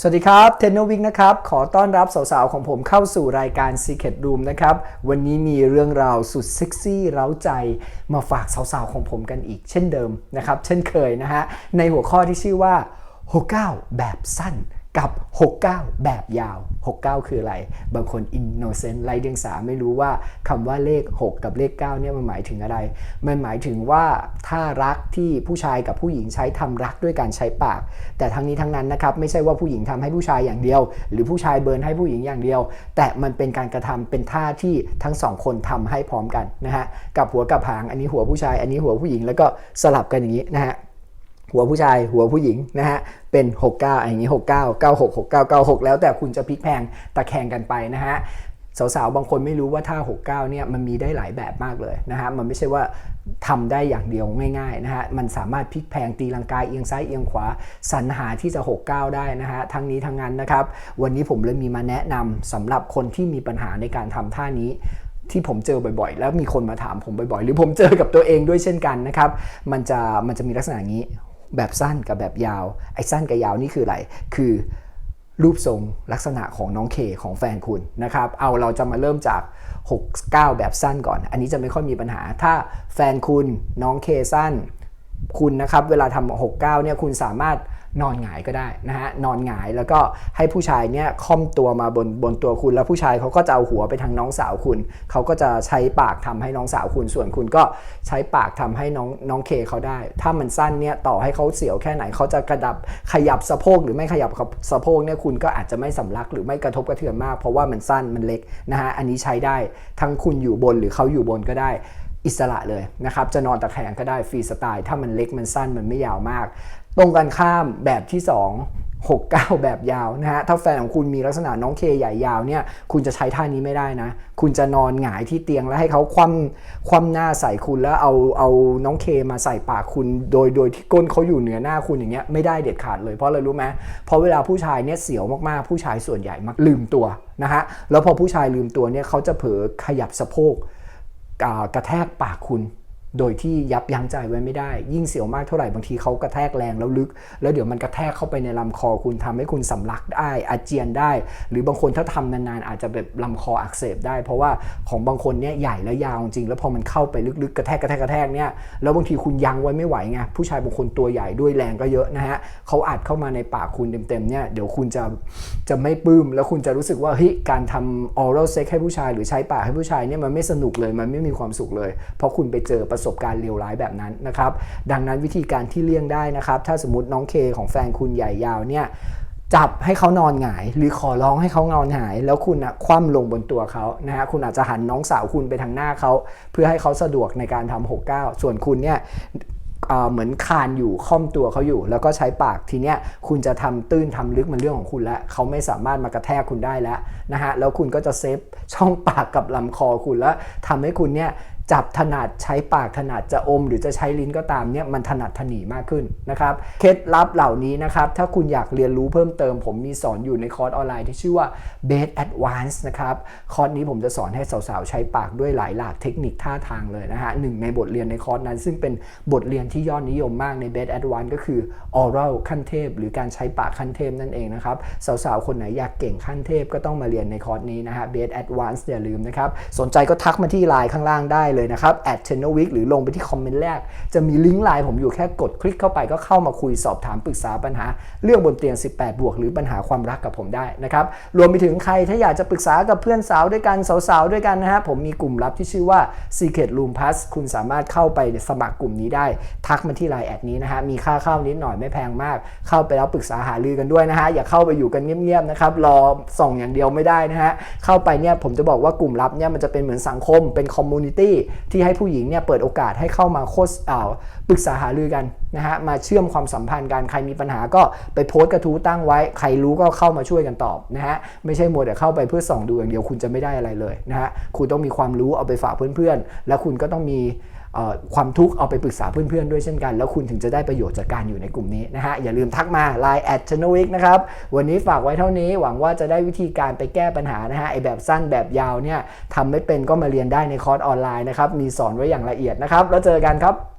สวัสดีครับ เทนโนวิกนะครับ ขอต้อนรับสาวๆ ของผมเข้าสู่รายการ Secret Room นะครับ วันนี้มีเรื่องราวสุดเซ็กซี่ เร้าใจ มาฝากสาวๆ ของผมกันอีกเช่นเดิมนะครับ เช่นเคยนะฮะ ในหัวข้อที่ชื่อว่า 69 แบบสั้น กับ 69 แบบยาว 69 คืออะไร บางคน innocent ไรเดียงสาไม่รู้ว่าคำว่าเลข 6 กับเลข 9 เนี่ยมันหมายถึงอะไร มันหมายถึงว่าถ้ารักที่ผู้ชายกับผู้หญิงใช้ทำรักด้วยการใช้ปาก แต่ทั้งนี้ทั้งนั้นนะครับ ไม่ใช่ว่าผู้หญิงทำให้ผู้ชายอย่างเดียว หรือผู้ชายเบิร์นให้ผู้หญิงอย่างเดียว แต่มันเป็นการกระทำเป็นท่าที่ทั้งสองคนทำให้พร้อมกันนะฮะ กับหัวกับหาง อันนี้หัวผู้ชาย อันนี้หัวผู้หญิง แล้วก็สลับกันอย่างนี้นะฮะ หัวผู้ชายหัวผู้หญิงนะฮะเป็น 69อย่างนี้ 69 96 69 96 แล้วแต่คุณจะพลิกแพงตะแคงกันไปนะฮะสาวๆ บางคนไม่รู้ว่าท่า 69 เนี่ยมันมีได้หลายแบบมากเลยนะฮะ มันไม่ใช่ว่าทำได้อย่างเดียวง่ายๆนะฮะ มันสามารถพลิกแพงตีลังกายเอียงซ้ายเอียงขวาสรรหาที่จะ 69 ได้นะฮะ ทั้งนี้ทั้งนั้นนะครับ วันนี้ผมเลยมีมาแนะนำสำหรับคนที่มีปัญหาในการทำท่านี้ที่ผมเจอบ่อยๆ แล้วมีคนมาถามผมบ่อยๆ หรือผมเจอกับตัวเองด้วยเช่นกันนะครับ มันจะมันจะมีลักษณะนี้ แบบสั้นกับแบบยาว ไอ้สั้นกับยาวนี่คืออะไร คือรูปทรงลักษณะของน้องเคของแฟนคุณนะครับ เอาเราจะมาเริ่มจาก 69 แบบสั้นก่อน อันนี้จะไม่ค่อยมีปัญหา ถ้าแฟนคุณน้องเคสั้น คุณนะครับ เวลาทำ69เนี่ยคุณสามารถ นอนหงายก็ได้นะฮะนอนหงายแล้วก็ให้ผู้ชายเนี่ยค่อมตัวมาบนบนตัวคุณ แล้วผู้ชายเขาก็จะเอาหัวไปทางน้องสาวคุณ เขาก็จะใช้ปากทำให้น้องสาวคุณ ส่วนคุณก็ใช้ปากทำให้น้องน้องเคเขาได้ ถ้ามันสั้นเนี่ยต่อให้เขาเสียวแค่ไหนเขาจะกระดับขยับสะโพกหรือไม่ขยับสะโพกเนี่ยคุณก็อาจจะไม่สำลักหรือไม่กระทบกระเทือนมาก เพราะว่ามันสั้นมันเล็กนะฮะอันนี้ใช้ได้ทั้งคุณอยู่บนหรือเขาอยู่บนก็ได้อิสระเลยนะครับ จะนอนตะแคงก็ได้ฟรีสไตล์ ถ้ามันเล็กมันสั้นมันไม่ยาวมาก ตรงกันข้ามแบบที่ 2 69 แบบยาวนะฮะ ถ้าแฟนของคุณมีลักษณะน้องเคใหญ่ยาวเนี่ย คุณจะใช้ท่านี้ไม่ได้นะ คุณจะนอนหงายที่เตียงแล้วให้เขาคว่ำคว่ำหน้าใส่คุณแล้วเอาเอาน้องเคมาใส่ปากคุณ โดยโดยที่ก้นเขาอยู่เหนือหน้าคุณอย่างเงี้ยไม่ได้เด็ดขาดเลยเพราะอะไรรู้ไหมเพราะเวลาผู้ชายเนี่ยเสียวมากๆ ผู้ชายส่วนใหญ่มักลืมตัวนะฮะ แล้วพอผู้ชายลืมตัวเนี่ยเขาจะเผลอขยับสะโพกกระแทกปากคุณ โดยที่ยับยั้งใจไว้ไม่ได้ ยิ่งเสียวมากเท่าไหร่บางทีเขากระแทกแรงแล้วลึก แล้วเดี๋ยวมันกระแทกเข้าไปในลำคอคุณทำให้คุณสำลักได้อาเจียนได้ หรือบางคนถ้าทำนานๆ อาจจะแบบลำคออักเสบได้ เพราะว่าของบางคนเนี่ยใหญ่และยาวจริงแล้วพอมันเข้าไปลึกๆกระแทกกระแทกกระแทกเนี่ยแล้วบางทีคุณยั้งไว้ไม่ไหวไงผู้ชายบางคนตัวใหญ่ด้วยแรงก็เยอะนะฮะเขาอัดเข้ามาในปากคุณเต็มๆเนี่ยเดี๋ยวคุณจะจะไม่ปลื้มแล้วคุณจะรู้สึกว่าเฮ้ยการทำ oral sex ให้ผู้ชาย หรือใช้ปากให้ผู้ชายเนี่ยมันไม่สนุกเลยมันไม่มีความสุขเลย เพราะคุณไปเจอประสสบการณ์เลวร้ายแบบนั้นนะครับ ดังนั้นวิธีการที่เลี่ยงได้นะครับ ถ้าสมมติน้องเคของแฟนคุณใหญ่ยาวเนี่ยจับให้เขานอนหงาย หรือขอร้องให้เขานอนหงาย แล้วคุณนะคว่ำลงบนตัวเขานะฮะคุณอาจจะหันน้องสาวคุณไปทางหน้าเขา เพื่อให้เขาสะดวกในการทำ69 ส่วนคุณเนี่ยเหมือนคานอยู่ค่อมตัวเขาอยู่ แล้วก็ใช้ปากทีเนี้ยคุณจะทำตื้นทำลึกมันเรื่องของคุณแล้วเขาไม่สามารถมากระแทกคุณได้แล้วนะฮะแล้วคุณก็จะเซฟช่องปากกับลำคอคุณแล้วทำให้คุณเนี่ย จับถนัดใช้ปากถนัดจะอม หรือจะใช้ลิ้นก็ตามเนี่ยมันถนัดถนีมากขึ้นนะครับเคล็ดลับเหล่านี้นะครับ ถ้าคุณอยากเรียนรู้เพิ่มเติม ผมมีสอนอยู่ในคอร์สออนไลน์ที่ชื่อว่า Base Advance นะครับคอร์สนี้ผมจะสอนให้สาวๆ ใช้ปากด้วยหลายหลากเทคนิคท่าทางเลยนะฮะหนึ่งในบทเรียนในคอร์สนั้น ซึ่งเป็นบทเรียนที่ยอดนิยมมากใน Base Advance ก็คือ Oral ขั้นเทพ หรือการใช้ปากขั้นเทพนั่นเองนะครับสาวๆคนไหนอยากเก่งขั้นเทพก็ต้องมาเรียนในคอร์สนี้นะฮะ Base Advance อย่าลืมนะครับสนใจก็ทักมาที่ไลน์ข้างล่างได้เลยนะครับ at c h a n n e l w e e k หรือลงไปที่คอมเมนต์แรก จะมีลิงก์ไลน์ผมอยู่แค่กดคลิกเข้าไปก็เข้ามาคุยสอบถามปรึกษาปัญหา เรื่องบนเตียง 18 บวก หรือปัญหาความรักกับผมได้นะครับรวมไปถึงใครถ้าอยากจะปรึกษากับเพื่อนสาวด้วยกันสาวๆด้วยกันนะฮะผมมีกลุ่มลับที่ชื่อว่า Secret Room Plus คุณสามารถเข้าไปสมัครกลุ่มนี้ได้ ทักมาที่ไลน์แอดนี้นะฮะมีค่าเข้านิดหน่อยไม่แพงมาก เข้าไปแล้วปรึกษาหารือกันด้วยนะฮะอย่าเข้าไปอยู่กันเงียบๆนะครับรอส่องอย่างเดียวไม่ได้นะฮะเข้าไปเนี่ยผมจะบอกว่ากลุ่มลับเนี่ยมันจะเป็นเหมือนสังคมเป็นคอมมูนิตี้ที่ให้ผู้หญิงเนี่ยเปิดโอกาสให้เข้ามาโคสอ่าปรึกษาหารือกันนะฮะมาเชื่อมความสัมพันธ์กันใครมีปัญหาก็ไปโพสต์กระทู้ตั้งไว้ ใครรู้ก็เข้ามาช่วยกันตอบนะฮะไม่ใช่มัวแต่เข้าไปเพื่อส่องดูอย่างเดียวคุณจะไม่ได้อะไรเลยนะฮะคุณต้องมีความรู้เอาไปฝากเพื่อนๆ แล้วคุณก็ต้องมี ความทุกข์เอาไปปรึกษาเพื่อนๆด้วยเช่นกัน แล้วคุณถึงจะได้ประโยชน์จากการอยู่ในกลุ่มนี้นะฮะอย่าลืมทักมา Line at c h a n n e l w i k นะครับวันนี้ฝากไว้เท่านี้หวังว่าจะได้วิธีการไปแก้ปัญหานะฮะไอแบบสั้นแบบยาวเนี่ยทำไม่เป็นก็มาเรียนได้ในคอร์สออนไลน์นะครับมีสอนไว้อย่างละเอียดนะครับแล้วเจอกันครับ